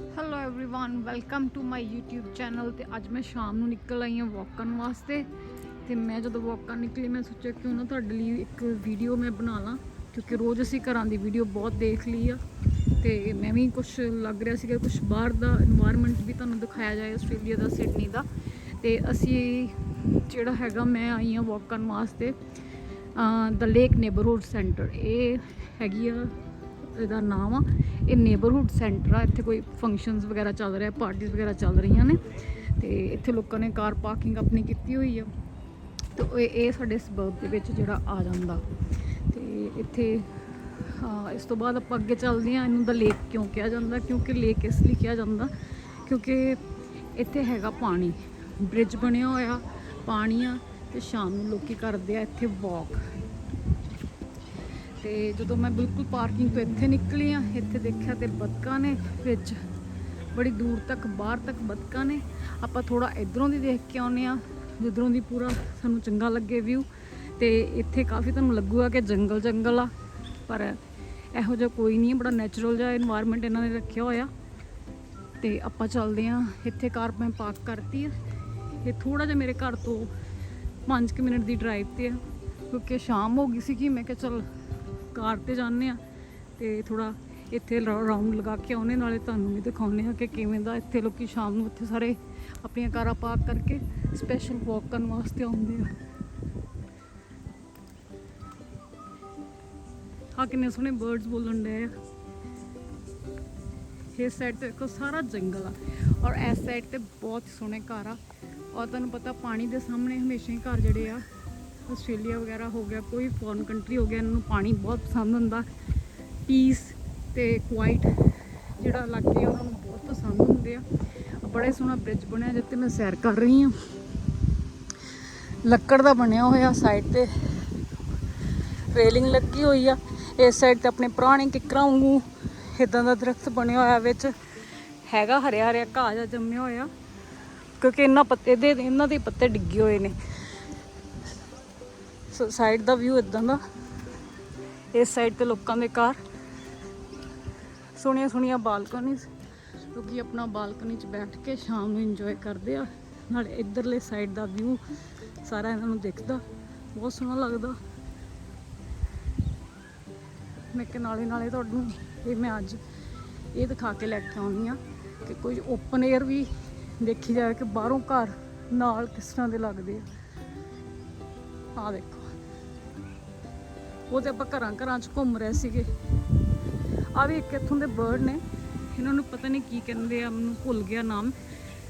Hello everyone welcome to my YouTube channel ਤੇ ਅੱਜ ਮੈਂ ਸ਼ਾਮ ਨੂੰ ਨਿਕਲ ਆਈ ਹਾਂ ਵਾਕ ਕਰਨ ਵਾਸਤੇ। ਤੇ ਮੈਂ ਜਦੋਂ ਵਾਕ ਕਰਨ ਨਿਕਲੀ, ਮੈਂ ਸੋਚਿਆ ਕਿਉਂ ਨਾ ਤੁਹਾਡੇ ਲਈ ਇੱਕ ਵੀਡੀਓ ਮੈਂ ਬਣਾ ਲਾਂ, ਕਿਉਂਕਿ ਰੋਜ਼ ਅਸੀਂ ਘਰਾਂ ਦੀ ਵੀਡੀਓ ਬਹੁਤ ਦੇਖ ਲਈ ਆ। ਤੇ ਮੈਂ ਵੀ ਕੁਝ ਲੱਗ ਰਿਹਾ ਸੀਗਾ ਕੁਝ ਬਾਹਰ ਦਾ এনवायरमेंट ਵੀ ਤੁਹਾਨੂੰ ਦਿਖਾਇਆ ਜਾਏ, ਆਸਟ੍ਰੇਲੀਆ ਦਾ, ਸਿਡਨੀ ਦਾ। ਤੇ ਅਸੀਂ ਜਿਹੜਾ ਹੈਗਾ, ਮੈਂ ਆਈ ਹਾਂ ਵਾਕ ਕਰਨ ਵਾਸਤੇ ਦ ਲੇਕ ਨੇਬਰਹੂਡ ਸੈਂਟਰ ਇਹ ਹੈਗੀ ਆ ਇਹਦਾ ਨਾਮ ਆ। ਇਹ ਨੇਬਰਹੁੱਡ ਸੈਂਟਰ ਆ। ਇੱਥੇ ਕੋਈ ਫੰਕਸ਼ਨਸ ਵਗੈਰਾ ਚੱਲ ਰਿਹਾ ਪਾਰਟੀਆਂ ਵਗੈਰਾ ਚੱਲ ਰਹੀਆਂ ਨੇ। ਤੇ ਇੱਥੇ ਲੋਕਾਂ ਨੇ ਕਾਰ ਪਾਰਕਿੰਗ ਆਪਣੀ ਕੀਤੀ ਹੋਈ ਆ। ਤੇ ਇਹ ਇਹ ਸਾਡੇ ਸਬਰਬ ਦੇ ਵਿੱਚ ਜਿਹੜਾ ਆ ਜਾਂਦਾ। ਤੇ ਇੱਥੇ ਇਸ ਤੋਂ ਬਾਅਦ ਆਪਾਂ ਅੱਗੇ ਚੱਲਦੇ ਹਾਂ। ਇਹਨੂੰ ਦਾ ਲੇਕ ਕਿਉਂ ਕਿਹਾ ਜਾਂਦਾ? ਕਿਉਂਕਿ ਲੇਕ ਇਸ ਲਈ ਕਿਹਾ ਜਾਂਦਾ, ਕਿਉਂਕਿ ਇੱਥੇ ਹੈਗਾ ਪਾਣੀ। ਬ੍ਰਿਜ ਬਣਿਆ ਹੋਇਆ, ਪਾਣੀ ਆ ਤੇ ਸ਼ਾਮ ਨੂੰ ਲੋਕੀ ਕਰਦੇ ਆ ਇੱਥੇ ਵਾਕ ਤੇ ਜਦੋਂ ਮੈਂ ਬਿਲਕੁਲ ਪਾਰਕਿੰਗ ਤੋਂ ਇੱਥੇ ਨਿਕਲੀ ਆ, ਇੱਥੇ ਦੇਖਿਆ ਤੇ ਬਦਕਾਂ ਨੇ ਵਿੱਚ। ਬੜੀ ਦੂਰ ਤੱਕ, ਬਾਹਰ ਤੱਕ ਬਦਕਾਂ ਨੇ। ਆਪਾਂ ਥੋੜਾ ਇਧਰੋਂ ਦੀ ਦੇਖ ਕੇ ਆਉਨੇ ਆ, ਜਿੱਧਰੋਂ ਦੀ ਪੂਰਾ ਸਾਨੂੰ ਚੰਗਾ ਲੱਗੇ ਵਿਊ ਤੇ ਇੱਥੇ ਕਾਫੀ ਤੁਹਾਨੂੰ ਲੱਗੂਗਾ ਕਿ ਜੰਗਲ ਜੰਗਲ ਆ, ਪਰ ਇਹੋ ਜਿਹਾ ਕੋਈ ਨਹੀਂ, ਬੜਾ ਨੇਚਰਲ ਜਿਹਾ এনवायरमेंट ਇਹਨਾਂ ਨੇ ਰੱਖਿਆ ਹੋਇਆ। ਤੇ ਆਪਾਂ ਚੱਲਦੇ ਆ, ਇੱਥੇ ਕਾਰ ਮੈਂ ਪਾਰਕ ਕਰਤੀ ਆ। ਇਹ ਥੋੜਾ ਜਿਹਾ ਮੇਰੇ ਘਰ ਤੋਂ 5 ਮਿੰਟ ਦੀ ਡਰਾਈਵ ਤੇ ਆ, ਕਿਉਂਕਿ ਸ਼ਾਮ ਹੋ ਗਈ ਸੀ ਕਿ ਮੈਂ ਕਿਹਾ ਚਲ ਕਾਰ ਤੇ ਜਾਂਦੇ ਆ ਤੇ ਥੋੜਾ ਇੱਥੇ ਰਾਉਂਡ ਲਗਾ ਕੇ ਆਉਨੇ ਨਾਲੇ ਤੁਹਾਨੂੰ ਵੀ ਦਿਖਾਉਨੇ ਆ ਕਿ ਕਿਵੇਂ ਦਾ ਇੱਥੇ ਲੋਕੀ ਸ਼ਾਮ ਨੂੰ ਇੱਥੇ ਸਾਰੇ ਆਪਣੀਆਂ ਕਾਰਾਂ ਪਾਰਕ ਕਰਕੇ ਸਪੈਸ਼ਲ ਵਾਕ ਕਰਨ ਵਾਸਤੇ ਆਉਂਦੇ ਆ। ਆ ਕਿੰਨੇ ਸੋਹਣੇ ਬਰਡਸ ਬੋਲਣ ਡਏ ਆ। ਇਸ ਸਾਈਡ ਤੇ ਦੇਖੋ ਸਾਰਾ ਜੰਗਲ ਆ ਔਰ ਇਸ ਸਾਈਡ ਤੇ ਬਹੁਤ ਸੋਹਣੇ ਘਰ ਆ। ਔਰ ਤੁਹਾਨੂੰ ਪਤਾ ਪਾਣੀ ਦੇ ਸਾਹਮਣੇ ਹਮੇਸ਼ਾ ਹੀ ਘਰ ਜਿਹੜੇ ਆ ਆਸਟ੍ਰੇਲੀਆ ਵਗੈਰਾ ਹੋ ਗਿਆ, ਕੋਈ ਫੋਰਨ ਕੰਟਰੀ ਹੋ ਗਿਆ, ਇਹਨਾਂ ਨੂੰ ਪਾਣੀ ਬਹੁਤ ਪਸੰਦ ਹੁੰਦਾ। ਪੀਸ ਤੇ ਕੁਆਇਟ ਜਿਹੜਾ ਇਲਾਕੇ ਆ, ਉਹਨਾਂ ਨੂੰ ਬਹੁਤ ਪਸੰਦ ਹੁੰਦੇ ਆ। ਬੜੇ ਸੋਹਣਾ ਬ੍ਰਿਜ ਬਣਿਆ ਜਿੱਤੇ ਮੈਂ ਸੈਰ ਕਰ ਰਹੀ ਹਾਂ। ਲੱਕੜ ਦਾ ਬਣਿਆ ਹੋਇਆ ਸਾਈਡ ਤੇ। ਰੇਲਿੰਗ ਲੱਗੀ ਹੋਈ ਆ। ਇਸ ਸਾਈਡ ਤੇ ਆਪਣੇ ਪੁਰਾਣੇ ਕਿਕਰਾਂ ਵਾਂਗੂ ਇਦਾਂ ਦਾ ਦਰਖਤ ਬਣਿਆ ਹੋਇਆ ਵਿੱਚ। ਹੈਗਾ ਹਰਿਆ ਹਰਿਆ ਘਾਹ ਜਿਹਾ ਜੰਮਿਆ ਹੋਇਆ। ਕਿਉਂਕਿ ਇਹਨਾਂ ਪੱਤੇ ਦੇ ਇਹਨਾਂ ਦੇ ਪੱਤੇ ਡਿੱਗੇ ਹੋਏ ਨੇ। ਸਾਈਡ ਦਾ ਵਿਊ ਇਦਾਂ ਦਾ। ਇਸ ਸਾਈਡ ਤੇ ਲੋਕਾਂ ਦੇ ਘਰ। ਸੋਹਣੀਆਂ ਸੋਹਣੀਆਂ ਬਾਲਕਨੀਜ਼ ਲੋਕੀ ਆਪਣਾ ਬਾਲਕਨੀ 'ਚ ਬੈਠ ਕੇ ਸ਼ਾਮ ਨੂੰ ਇੰਜੋਏ ਕਰਦੇ ਆ। ਨਾਲੇ ਇਧਰਲੇ ਸਾਈਡ ਦਾ ਵਿਊ ਸਾਰਾ ਇਹਨਾਂ ਨੂੰ ਦਿਖਦਾ। ਬਹੁਤ ਸੋਹਣਾ ਲੱਗਦਾ। ਮੈਂ ਕਿ ਨਾਲੇ ਨਾਲੇ ਤੁਹਾਨੂੰ ਇਹ ਮੈਂ ਅੱਜ ਇਹ ਦਿਖਾ ਕੇ ਲੈ ਕੇ ਆਉਣੀ ਆ ਕਿ ਕੋਈ ਓਪਨ 에ਅਰ ਵੀ ਦੇਖੀ ਜਾਵੇ ਕਿ ਬਾਹਰੋਂ ਘਰ ਨਾਲ ਕਿਸ ਤਰ੍ਹਾਂ ਦੇ ਲੱਗਦੇ ਆ। ਆ ਦੇਖੋ। ਉਹ ਤੇ ਆਪਾਂ ਘਰਾਂ ਘਰਾਂ 'ਚ ਘੁੰਮ ਰਹੇ ਸੀਗੇ। ਆ ਵੀ ਇੱਕ ਇੱਥੋਂ ਦੇ ਬਰਡ ਨੇ, ਇਹਨਾਂ ਨੂੰ ਪਤਾ ਨਹੀਂ ਕੀ ਕਹਿੰਦੇ ਆ, ਮੈਨੂੰ ਭੁੱਲ ਗਿਆ ਨਾਮ।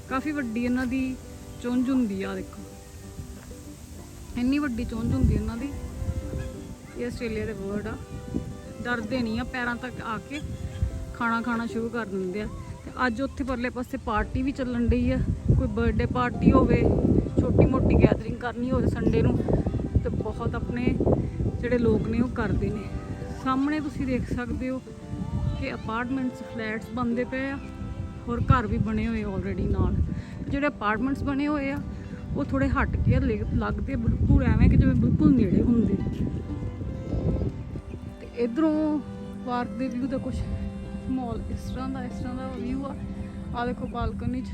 ਕਾਫੀ ਵੱਡੀ ਇਹਨਾਂ ਦੀ ਚੁੰਝ ਹੁੰਦੀ ਆ ਦੇਖੋ। ਇੰਨੀ ਵੱਡੀ ਚੁੰਝ ਹੁੰਦੀ ਇਹਨਾਂ ਦੀ। ਇਹ ਆਸਟ੍ਰੇਲੀਆ ਦੇ ਬਰਡ ਆ। ਡਰਦੇ ਨਹੀਂ ਆ, ਪੈਰਾਂ ਤੱਕ ਆ ਕੇ ਖਾਣਾ ਖਾਣਾ ਸ਼ੁਰੂ ਕਰ ਦਿੰਦੇ ਆ। ਤੇ ਅੱਜ ਉੱਥੇ ਪਰਲੇ ਪਾਸੇ ਪਾਰਟੀ ਵੀ ਚੱਲਣ ਡਈ ਆ। ਕੋਈ ਬਰਥਡੇ ਪਾਰਟੀ ਹੋਵੇ, ਛੋਟੀ ਮੋਟੀ ਗੈਦਰਿੰਗ ਕਰਨੀ ਹੋਵੇ ਸੰਡੇ ਨੂੰ, ਤੇ ਬਹੁਤ ਆਪਣੇ ਜਿਹੜੇ ਲੋਕ ਨੇ ਉਹ ਕਰਦੇ ਨੇ। ਸਾਹਮਣੇ ਤੁਸੀਂ ਦੇਖ ਸਕਦੇ ਹੋ ਕਿ ਅਪਾਰਟਮੈਂਟਸ ਫਲੈਟਸ ਬਣਦੇ ਪਏ ਆ ਹੋਰ ਘਰ ਵੀ ਬਣੇ ਹੋਏ ਆਲਰੇਡੀ ਨਾਲ। ਜਿਹੜੇ ਅਪਾਰਟਮੈਂਟਸ ਬਣੇ ਹੋਏ ਆ, ਉਹ ਥੋੜੇ ਹਟ ਕੇ ਲ- ਲੱਗਦੇ ਬਿਲਕੁਲ ਐਵੇਂ ਕਿ ਜਿਵੇਂ ਬਿਲਕੁਲ ਨੇੜੇ ਹੁੰਦੇ। ਤੇ ਇਧਰੋਂ ਪਾਰਕ ਦੇ ਵਿਊ ਦਾ ਕੁਝ ਮਾਲ ਇਸ ਤਰ੍ਹਾਂ ਦਾ, ਇਸ ਤਰ੍ਹਾਂ ਦਾ ਵਿਊ ਆ। ਆ ਦੇਖੋ ਬਾਲਕਨੀ 'ਚ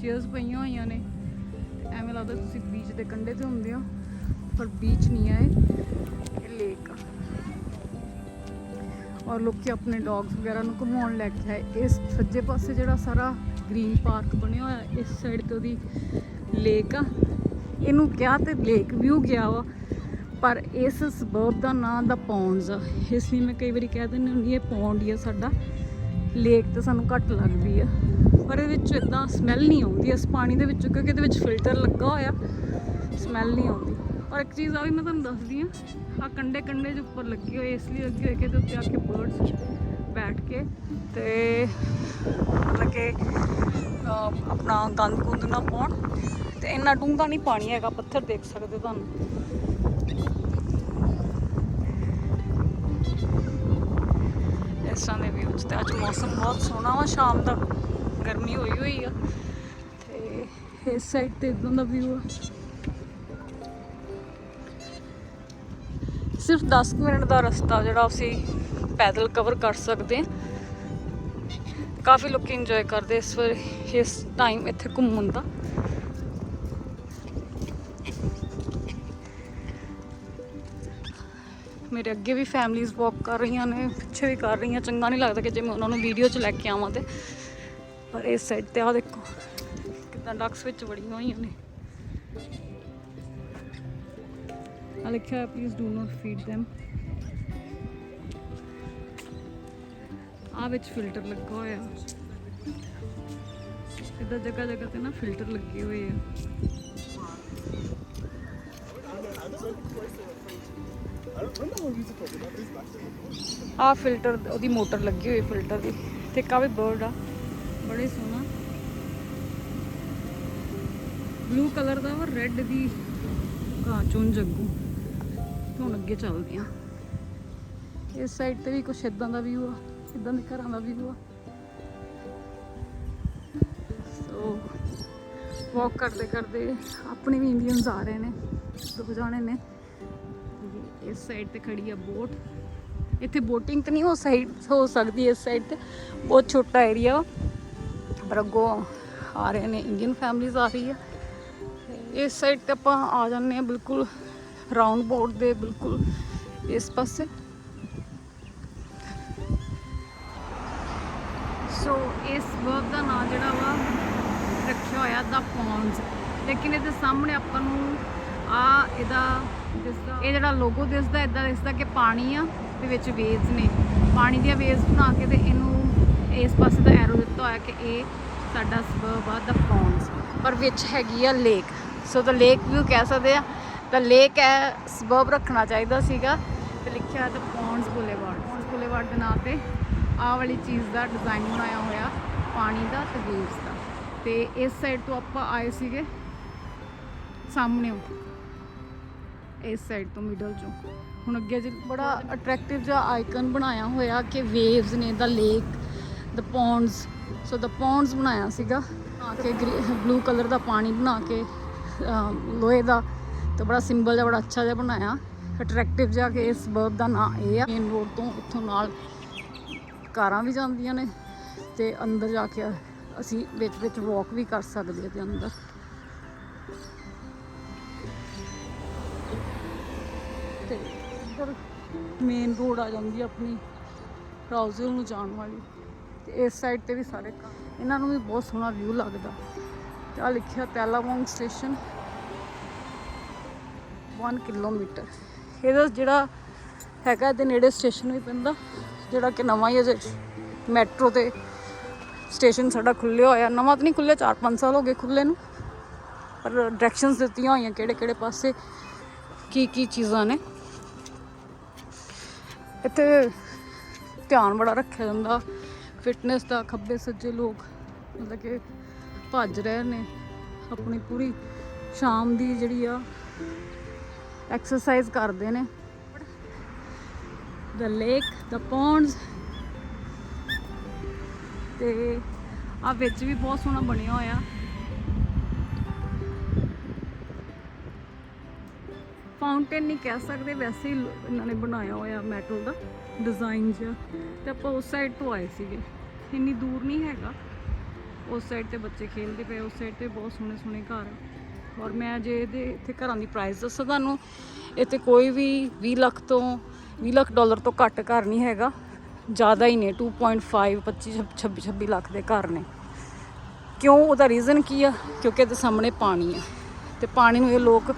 ਚੇਅਰਸ ਪਈਆਂ ਹੋਈਆਂ ਨੇ। ਐਵੇਂ ਲੱਗਦਾ ਤੁਸੀਂ ਬੀਚ ਦੇ ਕੰਢੇ ਤੇ ਹੁੰਦੇ ਹੋ, ਪਰ ਬੀਚ ਨਹੀਂ ਆ ਇਹ। ਔਰ ਲੋਕੀ ਆਪਣੇ ਡੌਗਸ ਵਗੈਰਾ ਨੂੰ ਘੁਮਾਉਣ ਲੈ ਕੇ ਆਏ। ਇਸ ਸੱਜੇ ਪਾਸੇ ਜਿਹੜਾ ਸਾਰਾ ਗ੍ਰੀਨ ਪਾਰਕ ਬਣਿਆ ਹੋਇਆ, ਇਸ ਸਾਈਡ ਤੇ ਉਹਦੀ ਲੇਕ ਆ। ਇਹਨੂੰ ਕਿਹਾ ਤੇ ਲੇਕ ਵਿਊ ਗਿਆ ਵਾ, ਪਰ ਇਸ ਸਬਰਬ ਦਾ ਨਾਂ ਦਾ ਪੌਂਡਸ ਆ। ਇਸ ਲਈ ਮੈਂ ਕਈ ਵਾਰੀ ਕਹਿ ਦਿੰਦੀ ਹੁੰਦੀ ਇਹ ਪੌਂਡ ਹੀ ਆ ਸਾਡਾ। ਲੇਕ ਤਾਂ ਸਾਨੂੰ ਘੱਟ ਲੱਗਦੀ ਆ। ਪਰ ਇਹਦੇ ਵਿੱਚ ਇਦਾਂ ਸਮੈਲ ਨਹੀਂ ਆਉਂਦੀ ਇਸ ਪਾਣੀ ਦੇ ਵਿੱਚ, ਕਿਉਂਕਿ ਇਹਦੇ ਵਿੱਚ ਫਿਲਟਰ ਲੱਗਾ ਹੋਇਆ। ਸਮੈਲ ਨਹੀਂ ਆਉਂਦੀ। ਔਰ ਇੱਕ ਚੀਜ਼ ਆ ਵੀ ਮੈਂ ਤੁਹਾਨੂੰ ਦੱਸਦੀ ਆ ਆ ਕੰਡੇ ਕੰਡੇ ਦੇ ਉੱਪਰ ਲੱਗੇ ਹੋਏ, ਇਸ ਲਈ ਲੱਗੇ ਹੋਏ ਕਿ ਇਹਦੇ ਉੱਤੇ ਆ ਕੇ ਬਰਡਸ ਬੈਠ ਕੇ ਤੇ ਮਤਲਬ ਕਿ ਆਪਣਾ ਗੰਦ ਗੁੰਦ ਨਾ ਪਾਉਣ ਤੇ ਇੰਨਾ ਡੂੰਘਾ ਨਹੀਂ ਪਾਣੀ ਹੈਗਾ, ਪੱਥਰ ਦੇਖ ਸਕਦੇ ਤੁਹਾਨੂੰ। ਇਸ ਤਰ੍ਹਾਂ ਦੇ ਵਿਊ ਤੇ ਅੱਜ ਮੌਸਮ ਬਹੁਤ ਸੋਹਣਾ ਵਾ, ਸ਼ਾਮ ਦਾ ਗਰਮੀ ਹੋਈ ਹੋਈ ਆ ਤੇ ਇਸ ਸਾਈਡ ਤੇ ਇਦਾਂ ਦਾ ਵਿਊ ਆ। ਸਿਰਫ 10 ਕੁ ਮਿੰਟ ਦਾ ਰਸਤਾ ਜਿਹੜਾ ਅਸੀਂ ਪੈਦਲ ਕਵਰ ਕਰ ਸਕਦੇ ਹਾਂ। ਕਾਫੀ ਲੋਕ ਇੰਜੋਏ ਕਰਦੇ ਇਸ ਵਾਰ, ਇਸ ਟਾਈਮ ਇੱਥੇ ਘੁੰਮਣ ਦਾ। ਮੇਰੇ ਅੱਗੇ ਵੀ ਫੈਮਲੀਆਂ ਵਾਕ ਕਰ ਰਹੀਆਂ ਨੇ, ਪਿੱਛੇ ਵੀ ਕਰ ਰਹੀਆਂ। ਚੰਗਾ ਨਹੀਂ ਲੱਗਦਾ ਕਿ ਜੇ ਮੈਂ ਉਹਨਾਂ ਨੂੰ ਵੀਡੀਓ 'ਚ ਲੈ ਕੇ ਆਵਾਂ ਤੇ। ਪਰ ਇਸ ਸਾਈਡ ਤੇ ਆ ਦੇਖੋ, ਕਿਦਾਂ ਡਕਸ ਵਿੱਚ ਵੜੀਆਂ ਹੋਈਆਂ ਨੇ। ਆ ਲਿਖਿਆ please do not feed them. ਆ ਵਿੱਚ ਫਿਲਟਰ ਲੱਗਾ ਹੋਇਆ। ਇਦਾਂ ਜਗ੍ਹਾ ਜਗ੍ਹਾ ਤੇ ਨਾ ਫਿਲਟਰ ਲੱਗੇ ਹੋਏ ਆ। ਆ ਫਿਲਟਰ ਉਹਦੀ ਮੋਟਰ ਲੱਗੀ ਹੋਈ ਫਿਲਟਰ ਦੀ। ਤੇ ਕਾਵੇ ਬਰਡ ਆ। ਬੜੇ ਸੋਹਣਾ। ਬਲੂ ਕਲਰ ਦਾ ਵਾ ਰੈੱਡ ਦੀ ਕਾਚੂਨ ਜੱਗੂ। ਹੁਣ ਅੱਗੇ ਚੱਲਦੇ ਆ ਇਸ ਸਾਈਡ ਤੇ ਵੀ ਕੁਛ ਇਦਾਂ ਦਾ ਵਿਊ ਆ ਇਦਾਂ ਦੇ ਘਰਾਂ ਦਾ ਵਿਊ ਆ। ਸੋ ਵਾਕ ਕਰਦੇ ਕਰਦੇ ਆਪਣੇ ਵੀ ਇੰਡੀਅਨਸ ਆ ਰਹੇ ਨੇ, ਦੋ ਜਾਣੇ ਨੇ। ਇਸ ਸਾਈਡ ਤੇ ਖੜੀ ਆ ਬੋਟ ਇੱਥੇ ਬੋਟਿੰਗ ਤਾਂ ਨਹੀਂ ਹੋ ਸਾਈਡ ਹੋ ਸਕਦੀ ਇਸ ਸਾਈਡ ਤੇ। ਬਹੁਤ ਛੋਟਾ ਏਰੀਆ ਪਰ ਅੱਗੋਂ ਆ ਰਹੇ ਨੇ ਇੰਡੀਅਨ ਫੈਮਲੀਜ਼ ਆ ਰਹੀ ਆ। ਇਸ ਸਾਈਡ ਤੇ ਆਪਾਂ ਆ ਜਾਂਦੇ ਆ ਬਿਲਕੁਲ ਰਾਉਂਡ ਬੋਰਡ ਦੇ ਬਿਲਕੁਲ ਇਸ ਪਾਸੇ। ਸੋ ਇਸ ਵਰਕ ਦਾ ਨਾਮ ਜਿਹੜਾ ਵਾ, ਰੱਖਿਆ ਹੋਇਆ ਦਾ ਪੌਂਡਸ ਲੇਕਿਨ ਇਹਦੇ ਸਾਹਮਣੇ ਆਪਾਂ ਨੂੰ ਆ ਇਹਦਾ ਦਿਸਦਾ, ਇਹ ਜਿਹੜਾ ਲੋਗੋ ਦਿਸਦਾ ਇਦਾਂ ਦਿਸਦਾ ਕਿ ਪਾਣੀ ਆ, ਤੇ ਵਿੱਚ ਵੇਵਸ ਨੇ। ਪਾਣੀ ਦੀਆਂ ਵੇਵਸ ਬਣਾ ਕੇ ਤੇ ਇਹਨੂੰ ਇਸ ਪਾਸੇ ਦਾ ਐਰੋ ਦਿੱਤਾ ਹੋਇਆ ਕਿ ਇਹ ਸਾਡਾ ਸਬਰਬ ਆ ਦਾ ਪੌਂਡਸ ਪਰ ਵਿੱਚ ਹੈਗੀ ਆ ਲੇਕ ਸੋ ਦਾ ਲੇਕ ਵੀ ਕਹਿ ਸਕਦੇ ਆ। ਤਾਂ ਲੇਕ ਹੈ ਸਬਰਬ ਰੱਖਣਾ ਚਾਹੀਦਾ ਸੀਗਾ ਤੇ ਲਿਖਿਆ ਤਾਂ ਪੌਂਡਸ ਬੁਲੇਵਾਰਡ ਪੌਂਡਸ ਬੁਲੇਵਾਰਡ ਦੇ ਨਾਂ ਤੇ ਆਹ ਵਾਲੀ ਚੀਜ਼ ਦਾ ਡਿਜ਼ਾਈਨ ਬਣਾਇਆ ਹੋਇਆ ਪਾਣੀ ਦਾ ਤੇ ਵੇਵਸ ਦਾ। ਤੇ ਇਸ ਸਾਈਡ ਤੋਂ ਆਪਾਂ ਆਏ ਸੀਗੇ ਸਾਹਮਣੇ ਇਸ ਸਾਈਡ ਤੋਂ ਮਿਡਲ ਚੋਂ। ਹੁਣ ਅੱਗੇ ਜੇ ਬੜਾ ਅਟਰੈਕਟਿਵ ਜਿਹਾ ਆਈਕਨ ਬਣਾਇਆ ਹੋਇਆ ਕਿ ਵੇਵਸ ਨੇ ਦਾ ਲੇਕ ਦਾ ਪੌਂਡਸ ਸੋ ਦਾ ਪੌਂਡਸ ਬਣਾਇਆ ਸੀਗਾ ਆ ਕੇ ਬਲੂ ਕਲਰ ਦਾ ਪਾਣੀ ਬਣਾ ਕੇ ਲੋਹੇ ਦਾ। ਤੇ ਬੜਾ ਸਿੰਬਲ ਜਿਹਾ, ਬੜਾ ਅੱਛਾ ਜਿਹਾ ਬਣਾਇਆ। ਅਟਰੈਕਟਿਵ ਜਿਹਾ ਕਿ ਇਸ ਬਰਬ ਦਾ ਨਾਂ ਇਹ ਆ। ਮੇਨ ਰੋਡ ਤੋਂ ਇੱਥੋਂ ਨਾਲ ਕਾਰਾਂ ਵੀ ਜਾਂਦੀਆਂ ਨੇ ਤੇ ਅੰਦਰ ਜਾ ਕੇ ਅਸੀਂ ਵਿੱਚ ਵਿੱਚ ਵਾਕ ਵੀ ਕਰ ਸਕਦੇ ਤੇ ਅੰਦਰ। ਤੇ ਇੱਧਰ ਮੇਨ ਰੋਡ ਆ ਜਾਂਦੀ ਆਪਣੀ ਰਾਉਜ਼ਲ ਨੂੰ ਜਾਣ ਵਾਲੀ। ਤੇ ਇਸ ਸਾਈਡ ਤੇ ਵੀ ਸਾਰੇ ਇਹਨਾਂ ਨੂੰ ਵੀ ਬਹੁਤ ਸੋਹਣਾ ਵਿਊ ਲੱਗਦਾ। ਤੇ ਆ ਲਿਖਿਆ ਤੈਲਾਮੋਂਗ ਸਟੇਸ਼ਨ 1 ਕਿਲੋਮੀਟਰ ਇਹਦਾ ਜਿਹੜਾ ਹੈਗਾ ਇਹਦੇ ਨੇੜੇ ਸਟੇਸ਼ਨ ਵੀ ਪੈਂਦਾ, ਜਿਹੜਾ ਕਿ ਨਵਾਂ ਹੀ ਅਜੇ ਮੈਟਰੋ ਤੇ ਸਟੇਸ਼ਨ ਸਾਡਾ ਖੁੱਲਿਆ ਹੋਇਆ। ਨਵਾਂ ਤਾਂ ਨਹੀਂ ਖੁੱਲਿਆ 4-5 ਸਾਲ ਹੋ ਗਏ ਖੁੱਲੇ ਨੂੰ। ਪਰ ਡਾਇਰੈਕਸ਼ਨਸ ਦਿੱਤੀਆਂ ਹੋਈਆਂ ਕਿਹੜੇ ਕਿਹੜੇ ਪਾਸੇ, ਕੀ ਕੀ ਚੀਜ਼ਾਂ ਨੇ। ਇੱਥੇ ਧਿਆਨ ਬੜਾ ਰੱਖਿਆ ਜਾਂਦਾ ਫਿਟਨੈਸ ਦਾ, ਖੱਬੇ ਸੱਜੇ ਲੋਕ, ਮਤਲਬ ਕਿ ਭੱਜ ਰਹੇ ਨੇ। ਆਪਣੀ ਪੂਰੀ ਸ਼ਾਮ ਦੀ ਜਿਹੜੀ ਆ ਐਕਸਰਸਾਈਜ਼ ਕਰਦੇ ਨੇ। ਦ ਲੇਕ ਦ ponds ਤੇ ਆ ਵਿੱਚ ਵੀ ਬਹੁਤ ਸੋਹਣਾ ਬਣਿਆ ਹੋਇਆ। ਫਾਊਂਟੇਨ ਨਹੀਂ ਕਹਿ ਸਕਦੇ, ਵੈਸੇ ਹੀ ਇਹਨਾਂ ਨੇ ਬਣਾਇਆ ਹੋਇਆ ਮੈਟਲ ਦਾ ਡਿਜ਼ਾਈਨ ਜਿਹਾ। ਤੇ ਆਪਾਂ ਉਸ ਸਾਈਡ ਤੋਂ ਆਏ ਸੀਗੇ। ਇੰਨੀ ਦੂਰ ਨਹੀਂ ਹੈਗਾ। ਉਸ ਸਾਈਡ ਤੇ ਬੱਚੇ ਖੇਡਦੇ ਪਏ, ਉਸ ਸਾਈਡ ਤੇ ਬਹੁਤ ਸੋਹਣੇ ਸੋਹਣੇ ਘਰ ਆ। ਔਰ ਮੈਂ ਜੇ ਇਹਦੇ ਇੱਥੇ ਘਰਾਂ ਦੀ ਪ੍ਰਾਈਸ ਦੱਸਾਂ ਤੁਹਾਨੂੰ, ਇੱਥੇ ਕੋਈ ਵੀ 20 ਲੱਖ ਤੋਂ 20 ਲੱਖ ਡਾਲਰ ਤੋਂ ਘੱਟ ਘਰ ਨਹੀਂ ਹੈਗਾ। ਜ਼ਿਆਦਾ ਹੀ ਨੇ 2.5 25 26 26 ਲੱਖ ਦੇ ਘਰ ਨੇ। ਕਿਉਂ? ਉਹਦਾ ਰੀਜ਼ਨ ਕੀ ਆ? ਕਿਉਂਕਿ ਇਹਦੇ ਸਾਹਮਣੇ ਪਾਣੀ ਆ। ਤੇ ਪਾਣੀ ਨੂੰ ਇਹ ਲੋਕ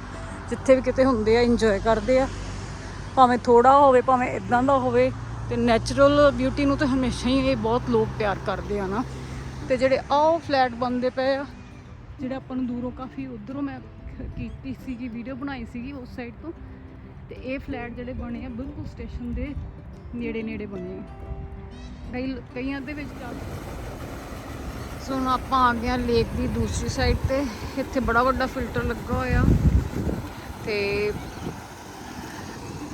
ਜਿੱਥੇ ਵੀ ਕਿਤੇ ਹੁੰਦੇ ਆ ਇੰਜੋਏ ਕਰਦੇ ਆ। ਭਾਵੇਂ ਥੋੜਾ ਹੋਵੇ, ਭਾਵੇਂ ਇਦਾਂ ਦਾ ਹੋਵੇ, ਤੇ ਨੈਚੁਰਲ ਬਿਊਟੀ ਨੂੰ ਤਾਂ ਹਮੇਸ਼ਾ ਹੀ ਇਹ ਬਹੁਤ ਲੋਕ ਪਿਆਰ ਕਰਦੇ ਆ ਨਾ। ਤੇ ਜਿਹੜੇ ਆਹ ਫਲੈਟ ਬਣਦੇ ਪਏ ਆ ਜਿਹੜੇ ਆਪਾਂ ਨੂੰ ਦੂਰੋਂ ਕਾਫੀ ਉਧਰੋਂ ਮੈਂ ਕੀਤੀ ਸੀਗੀ ਵੀਡੀਓ ਬਣਾਈ ਸੀਗੀ ਉਸ ਸਾਈਡ ਤੋਂ। ਤੇ ਇਹ ਫਲੈਟ ਜਿਹੜੇ ਬਣੇ ਆ, ਬਿਲਕੁਲ ਸਟੇਸ਼ਨ ਦੇ ਨੇੜੇ ਨੇੜੇ ਬਣੇ ਆ। ਕਈ ਕਈਆਂ ਦੇ ਵਿੱਚ ਜਾ ਸੋ ਹੁਣ ਆਪਾਂ ਆ ਗਏ ਆ ਲੇਕ ਦੀ ਦੂਸਰੀ ਸਾਈਡ ਤੇ। ਇੱਥੇ ਬੜਾ ਵੱਡਾ ਫਿਲਟਰ ਲੱਗਾ ਹੋਇਆ। ਤੇ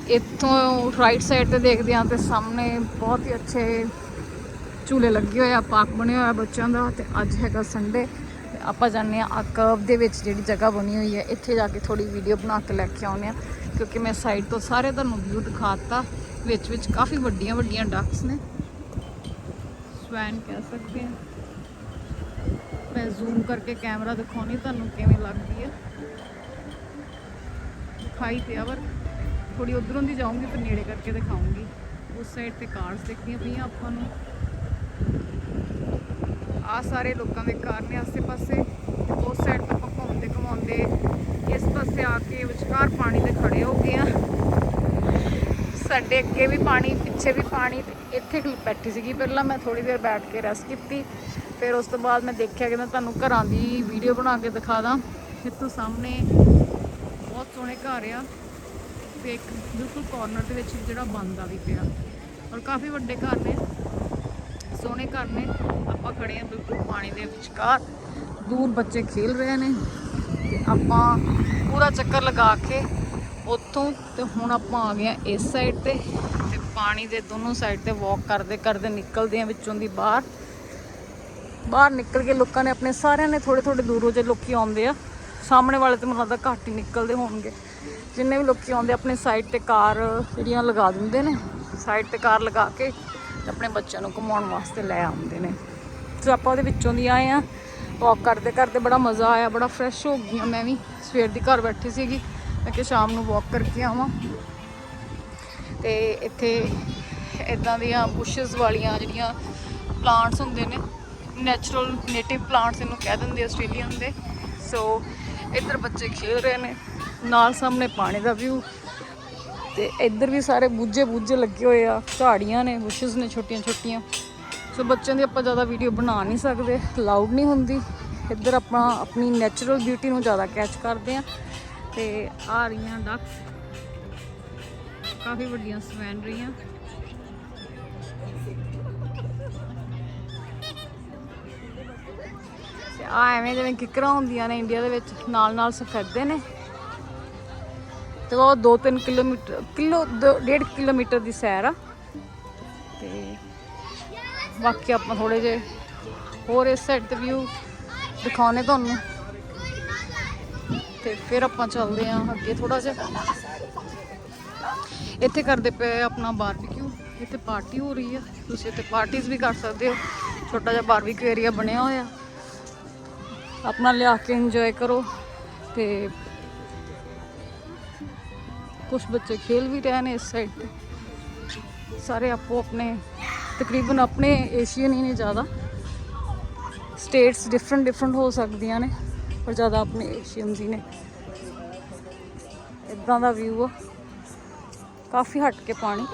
ਇੱਥੋਂ ਰਾਈਟ ਸਾਈਡ ਤੇ ਦੇਖਦੇ ਆ ਤੇ ਸਾਹਮਣੇ ਬਹੁਤ ਹੀ ਅੱਛੇ ਝੂਲੇ ਲੱਗੇ ਹੋਏ ਆ ਪਾਰਕ ਬਣਿਆ ਹੋਇਆ ਬੱਚਿਆਂ ਦਾ। ਤੇ ਅੱਜ ਹੈਗਾ ਸੰਡੇ ਆਪਾਂ ਜਾਂਦੇ ਆ ਆ ਕਰਵ ਦੇ ਵਿੱਚ ਜਿਹੜੀ ਜਗ੍ਹਾ ਬਣੀ ਹੋਈ ਹੈ, ਇੱਥੇ ਜਾ ਕੇ ਥੋੜੀ ਵੀਡੀਓ ਬਣਾ ਕੇ ਲੈ ਕੇ ਆਉਂਦੇ ਆ, ਕਿਉਂਕਿ ਮੈਂ ਸਾਈਡ ਤੋਂ ਸਾਰੇ ਤੁਹਾਨੂੰ ਵਿਊ ਦਿਖਾਤਾ, ਵਿੱਚ ਵਿੱਚ ਕਾਫੀ ਵੱਡੀਆਂ ਵੱਡੀਆਂ ਡਕਸ ਨੇ। ਸਵੈਨ ਕਹਿ ਸਕਦੇ ਹਾਂ ਮੈਂ ਜ਼ੂਮ ਕਰਕੇ ਕੈਮਰਾ ਦਿਖਾਉਣੀ ਤੁਹਾਨੂੰ ਕਿਵੇਂ ਲੱਗਦੀ ਹੈ ਦਿਖਾਈ ਪਿਆ ਪਰ ਥੋੜੀ ਉਧਰੋਂ ਦੀ ਜਾਊਂਗੀ ਫਿਰ ਨੇੜੇ ਕਰਕੇ ਦਿਖਾਉਂਗੀ। ਉਸ ਸਾਈਡ ਤੇ ਕਾਰਸ ਦਿਖਦੀਆਂ ਪਈਆਂ ਆਪਾਂ ਨੂੰ। ਆ ਸਾਰੇ ਲੋਕਾਂ ਦੇ ਘਰ ਨੇ ਆਸੇ-ਪਾਸੇ। ਉਸ ਸਾਈਡ ਤੋਂ ਆਪਾਂ ਘੁੰਮਦੇ ਘੁਮਾਉਂਦੇ ਇਸ ਪਾਸੇ ਆ ਕੇ ਵਿਚਕਾਰ ਪਾਣੀ ਦੇ ਖੜੇ ਹੋ ਗਏ ਆ। ਸਾਡੇ ਅੱਗੇ ਵੀ ਪਾਣੀ, ਪਿੱਛੇ ਵੀ ਪਾਣੀ, ਤੇ ਇੱਥੇ ਬੈਠੀ ਸੀਗੀ। ਪਹਿਲਾਂ ਮੈਂ ਥੋੜੀ ਦੇਰ ਬੈਠ ਕੇ ਰੈਸਟ ਕੀਤੀ, ਫਿਰ ਉਸ ਤੋਂ ਬਾਅਦ ਮੈਂ ਦੇਖਿਆ ਕਿ ਮੈਂ ਤੁਹਾਨੂੰ ਘਰਾਂ ਦੀ ਵੀਡੀਓ ਬਣਾ ਕੇ ਦਿਖਾ ਦਾਂ। ਇੱਥੋਂ ਸਾਹਮਣੇ ਬਹੁਤ ਸੋਹਣੇ ਘਰ ਆ ਤੇ ਇੱਕ ਬਿਲਕੁਲ ਕਾਰਨਰ ਦੇ ਵਿੱਚ ਜਿਹੜਾ ਬੰਦ ਆ ਵੀ ਪਿਆ। ਔਰ ਕਾਫੀ ਵੱਡੇ ਘਰ ਨੇ, ਸੋਹਣੇ ਘਰ ਨੇ। ਖੜੇ ਆ ਬਿਲਕੁਲ ਪਾਣੀ ਦੇ ਵਿਚਕਾਰ। ਦੂਰ ਬੱਚੇ ਖੇਲ ਰਹੇ ਨੇ ਤੇ ਆਪਾਂ ਪੂਰਾ ਚੱਕਰ ਲਗਾ ਕੇ ਉੱਥੋਂ ਤੇ ਹੁਣ ਆਪਾਂ ਆ ਗਏ ਆ ਇਸ ਸਾਈਡ ਤੇ ਤੇ ਪਾਣੀ ਦੇ ਦੋਨੋਂ ਸਾਈਡ ਤੇ ਵਾਕ ਕਰਦੇ ਕਰਦੇ ਨਿਕਲਦੇ ਆ ਵਿੱਚੋਂ ਦੀ ਬਾਹਰ। ਬਾਹਰ ਨਿਕਲ ਕੇ ਲੋਕਾਂ ਨੇ ਆਪਣੇ ਸਾਰਿਆਂ ਨੇ ਥੋੜੇ ਥੋੜੇ ਦੂਰੋਂ ਜੇ ਲੋਕੀ ਆਉਂਦੇ ਆ, ਸਾਹਮਣੇ ਵਾਲੇ ਤੇ ਮੈਨੂੰ ਘੱਟ ਹੀ ਨਿਕਲਦੇ ਹੋਣਗੇ। ਜਿੰਨੇ ਵੀ ਲੋਕੀ ਆਉਂਦੇ ਆਪਣੇ ਸਾਈਡ ਤੇ ਕਾਰ ਜਿਹੜੀਆਂ ਲਗਾ ਦਿੰਦੇ ਨੇ ਸਾਈਡ ਤੇ ਕਾਰ ਲਗਾ ਕੇ ਤੇ ਆਪਣੇ ਬੱਚਿਆਂ ਨੂੰ ਘੁਮਾਉਣ ਵਾਸਤੇ ਲੈ ਆਉਂਦੇ ਨੇ। ਤੇ ਆਪਾਂ ਉਹਦੇ ਵਿੱਚੋਂ ਦੀ ਆਏ ਆ। ਵਾਕ ਕਰਦੇ ਕਰਦੇ ਬੜਾ ਮਜ਼ਾ ਆਇਆ, ਬੜਾ ਫਰੈਸ਼ ਹੋ ਗਈ ਹਾਂ ਮੈਂ ਵੀ। ਸਵੇਰ ਦੀ ਘਰ ਬੈਠੀ ਸੀਗੀ, ਮੈਂ ਕਿ ਸ਼ਾਮ ਨੂੰ ਵਾਕ ਕਰਕੇ ਆਵਾਂ। ਤੇ ਇੱਥੇ ਇਦਾਂ ਦੀਆਂ ਬੁਸ਼ਸ ਵਾਲੀਆਂ ਜਿਹੜੀਆਂ ਪਲਾਂਟਸ ਹੁੰਦੇ ਨੇ ਨੈਚੁਰਲ ਨੇਟਿਵ ਪਲਾਂਟਸ ਇਹਨੂੰ ਕਹਿ ਦਿੰਦੇ ਆਸਟ੍ਰੇਲੀਅਨ ਦੇ। ਸੋ ਇੱਧਰ ਬੱਚੇ ਖੇਡ ਰਹੇ ਨੇ, ਨਾਲ ਸਾਹਮਣੇ ਪਾਣੀ ਦਾ ਵਿਊ ਤੇ ਇੱਧਰ ਵੀ ਸਾਰੇ ਬੂਝੇ ਬੂਝੇ ਲੱਗੇ ਹੋਏ ਆ, ਝਾੜੀਆਂ ਨੇ ਬੁਸ਼ਸ ਨੇ ਛੋਟੀਆਂ ਛੋਟੀਆਂ ਸੋ ਬੱਚਿਆਂ ਦੀ ਆਪਾਂ ਜ਼ਿਆਦਾ ਵੀਡੀਓ ਬਣਾ ਨਹੀਂ ਸਕਦੇ ਲਾਊਡ ਨਹੀਂ ਹੁੰਦੀ। ਇੱਧਰ ਆਪਾਂ ਆਪਣੀ ਨੈਚੁਰਲ ਬਿਊਟੀ ਨੂੰ ਜ਼ਿਆਦਾ ਕੈਚ ਕਰਦੇ ਆ ਤੇ ਆ ਰਹੀਆਂ ਡਕਸ ਕਾਫੀ ਵੱਡੀਆਂ ਸਵੈਨ ਰਹੀਆਂ। ਤੇ ਆ ਐਵੇਂ ਜਿਵੇਂ ਕਿਕਰਾਂ ਹੁੰਦੀਆਂ ਨੇ ਇੰਡੀਆ ਦੇ ਵਿੱਚ ਨਾਲ ਨਾਲ ਸਫੈਦੇ ਨੇ। ਤੇ ਉਹ 2-3 ਕਿਲੋਮੀਟਰ, ਕਿਲੋ 1.5 ਕਿਲੋਮੀਟਰ ਦੀ ਸੈਰ ਆ। ਤੇ ਬਾਕੀ ਆਪਾਂ ਥੋੜੇ ਜੇ ਹੋਰ ਇਸ ਸਾਈਡ ਤੇ ਵਿਊ ਦਿਖਾਉਣੇ ਤੁਹਾਨੂੰ। ਤੇ ਫਿਰ ਆਪਾਂ ਚੱਲਦੇ ਆਂ ਅੱਗੇ ਥੋੜਾ ਜਿਹਾ। ਇੱਥੇ ਕਰਦੇ ਪਏ ਆ ਆਪਣਾ ਬਾਰਬੀਕਿਊ ਇੱਥੇ ਪਾਰਟੀ ਹੋ ਰਹੀ ਆ। ਤੁਸੀਂ ਇੱਥੇ ਪਾਰਟੀਆਂ ਵੀ ਕਰ ਸਕਦੇ ਹੋ। ਛੋਟਾ ਜਿਹਾ ਬਾਰਬੀਕਿਊ ਏਰੀਆ ਬਣਿਆ ਹੋਇਆ। ਆਪਣਾ ਲਿਆ ਕੇ ਇੰਜੋਏ ਕਰੋ। ਤੇ ਕੁਝ ਬੱਚੇ ਖੇਲ ਵੀ ਰਹੇ ਨੇ ਇਸ ਸਾਈਡ ਤੇ। ਸਾਰੇ ਆਪੋ ਆਪਣੇ ਤਕਰੀਬਨ ਆਪਣੇ ਏਸ਼ੀਅਨ ਹੀ ਨੇ ਜ਼ਿਆਦਾ। ਸਟੇਟਸ ਡਿਫਰੈਂਟ ਡਿਫਰੈਂਟ ਹੋ ਸਕਦੀਆਂ ਨੇ, ਪਰ ਜ਼ਿਆਦਾ ਆਪਣੇ ਏਸ਼ੀਅਨਸ ਹੀ ਨੇ। ਇਦਾਂ ਦਾ ਵਿਊ ਆ। ਕਾਫੀ ਹਟ ਕੇ ਪਾਣੀ।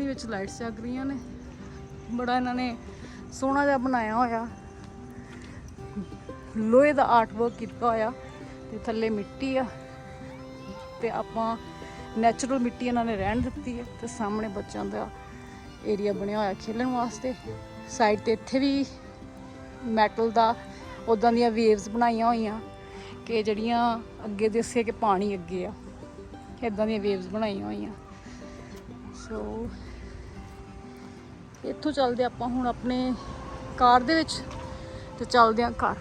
ਦੀ ਵਿੱਚ ਲਾਈਟਸ ਜਗ ਰਹੀਆਂ ਨੇ। ਬੜਾ ਇਹਨਾਂ ਨੇ ਸੋਹਣਾ ਜਿਹਾ ਬਣਾਇਆ ਹੋਇਆ। ਲੋਹੇ ਦਾ ਆਰਟ ਵਰਕ ਕੀਤਾ ਹੋਇਆ ਤੇ ਥੱਲੇ ਮਿੱਟੀ ਆ। ਤੇ ਆਪਾਂ ਨੈਚੁਰਲ ਮਿੱਟੀ ਇਹਨਾਂ ਨੇ ਰਹਿਣ ਦਿੱਤੀ ਹੈ ਤੇ ਸਾਹਮਣੇ ਬੱਚਿਆਂ ਦਾ ਏਰੀਆ ਬਣਿਆ ਹੋਇਆ ਖੇਲਣ ਵਾਸਤੇ। ਸਾਈਡ ਤੇ ਇੱਥੇ ਵੀ ਮੈਟਲ ਦਾ ਉਦਾਂ ਦੀਆਂ ਵੇਵਸ ਬਣਾਈਆਂ ਹੋਈਆਂ ਕਿ ਜਿਹੜੀਆਂ ਅੱਗੇ ਦੱਸੇ ਕਿ ਪਾਣੀ ਅੱਗੇ ਆ। ਇਦਾਂ ਦੀਆਂ ਵੇਵਸ ਬਣਾਈਆਂ ਹੋਈਆਂ। ਸੋ ਇੱਥੋਂ ਚੱਲਦੇ ਆਪਾਂ ਹੁਣ ਆਪਣੇ ਕਾਰ ਦੇ ਵਿੱਚ ਤੇ ਚੱਲਦੇ ਆਂ ਘਰ।